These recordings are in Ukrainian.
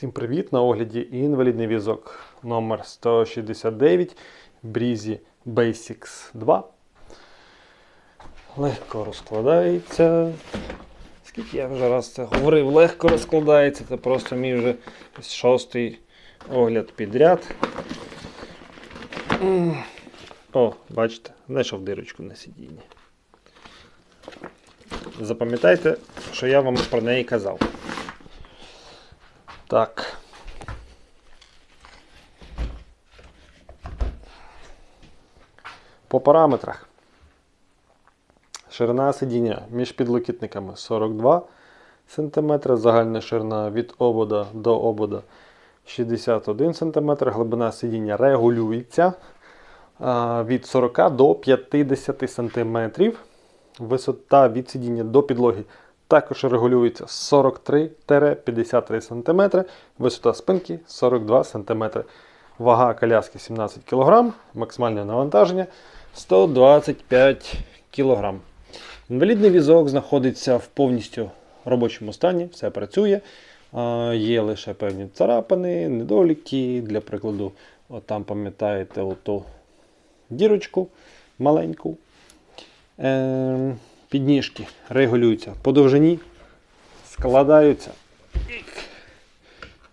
Всім привіт! На огляді інвалідний візок номер 169 Breezy Basics 2. Легко розкладається. Скільки я вже раз це говорив, легко розкладається. Це просто мій вже шостий огляд підряд. О, бачите, знайшов дирочку на сидінні. Запам'ятайте, що я вам про неї казав. Так. По параметрах. Ширина сидіння між підлокітниками 42 см, загальна ширина від обода до обода 61 см, глибина сидіння регулюється від 40 до 50 см. Висота від сидіння до підлоги також регулюється з 43-53 см, висота спинки 42 см. Вага коляски 17 кг, максимальне навантаження 125 кг. Інвалідний візок знаходиться в повністю робочому стані, все працює. Є лише певні царапини, недоліки. Для прикладу, от там пам'ятаєте оту дірочку маленьку. Ем, Підніжки регулюються по довжині, складаються,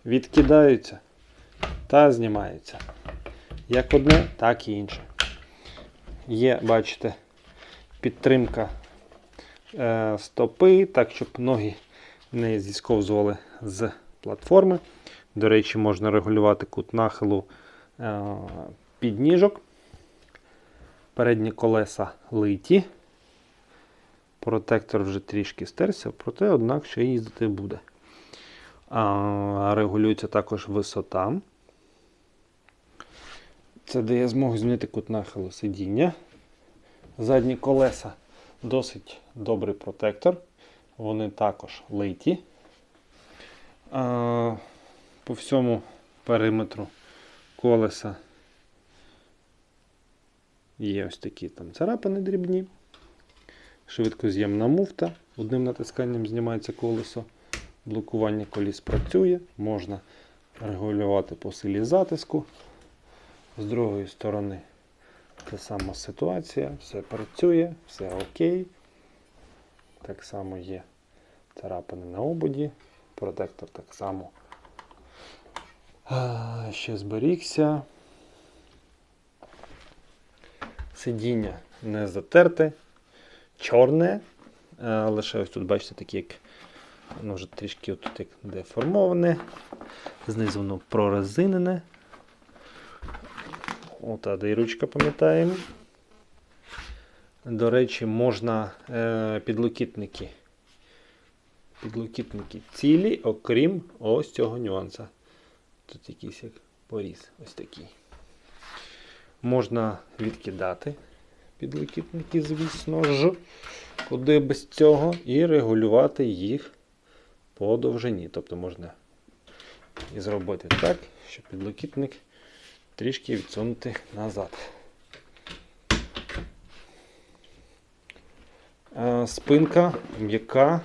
відкидаються та знімаються. Як одне, так і інше. Є, бачите, підтримка е, стопи, так, щоб ноги не зісковзували з платформи. До речі, можна регулювати кут нахилу е, підніжок. Передні колеса литі. Протектор вже трішки стерся, проте, однак, ще їздити буде. А, Регулюється також висота. Це дає змогу змінити кут нахилу сидіння. Задні колеса досить добрий протектор. Вони також литі. А, По всьому периметру колеса є ось такі там царапини дрібні. Швидкоз'ємна муфта. Одним натисканням знімається колесо. Блокування коліс працює. Можна регулювати по силі затиску. З другої сторони та сама ситуація. Все працює, все окей. Так само є царапини на ободі. Протектор так само ще зберігся. Сидіння не затерте чорне. е, Лише ось тут, бачите, таке, як воно вже трішки отут як деформоване. Знизу воно прорезинене. Ота дирочка, пам'ятаємо. До речі, можна е, підлокітники. Підлокітники цілі, окрім ось цього нюанса. Тут якийсь як поріз, ось такий. Можна відкидати підлокітники, звісно ж, куди без цього, і регулювати їх по довжині. Тобто можна і зробити так, щоб підлокітник трішки відсунути назад. Спинка м'яка,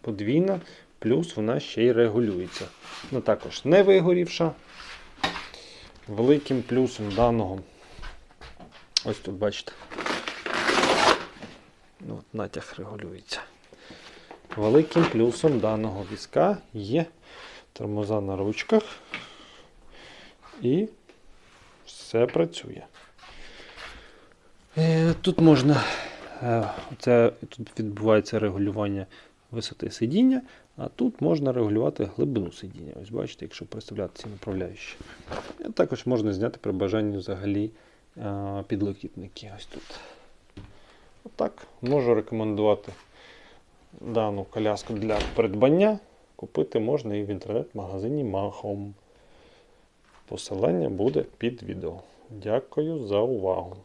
подвійна, плюс вона ще й регулюється. Ну також не вигорівша. Великим плюсом даного, ось тут бачите, натяг регулюється. Великим плюсом даного візка є тормоза на ручках і все працює. Е, Тут можна, е, це, тут відбувається регулювання висоти сидіння, а тут можна регулювати глибину сидіння. Ось бачите, якщо представляти ці направляючі. Також можна зняти при бажанні взагалі е, підлокітники. Ось тут. Отак, можу рекомендувати дану коляску для придбання. Купити можна і в інтернет-магазині Махом. Посилання буде під відео. Дякую за увагу.